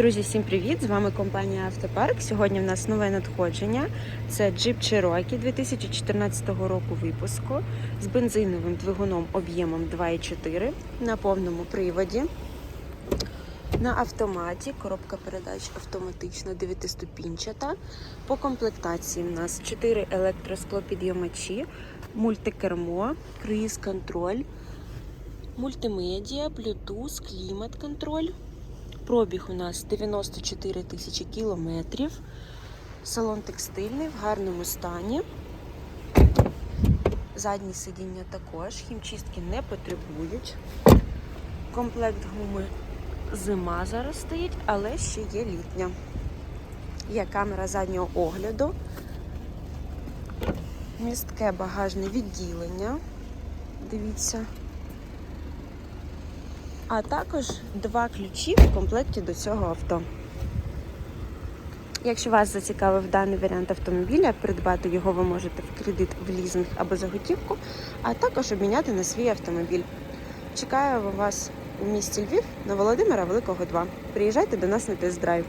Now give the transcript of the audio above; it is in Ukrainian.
Друзі, всім привіт! З вами компанія Автопарк. Сьогодні в нас нове надходження. Це Jeep Cherokee 2014 року випуску з бензиновим двигуном об'ємом 2,4 на повному приводі. На автоматі коробка передач автоматична 9-ступінчата. По комплектації в нас 4 електросклопідйомачі, мультикермо, круїз-контроль, мультимедіа, Bluetooth, клімат-контроль. Пробіг у нас 94 тисячі кілометрів. Салон текстильний в гарному стані. Задні сидіння також, хімчистки не потребують. Комплект гуми зима зараз стоїть, але ще є літня. Є камера заднього огляду, містке багажне відділення. Дивіться. А також два ключі в комплекті до цього авто. Якщо вас зацікавив даний варіант автомобіля, придбати його ви можете в кредит, в лізинг або за готівку, а також обміняти на свій автомобіль. Чекаю вас у місті Львів на Володимира Великого 2. Приїжджайте до нас на тест-драйв.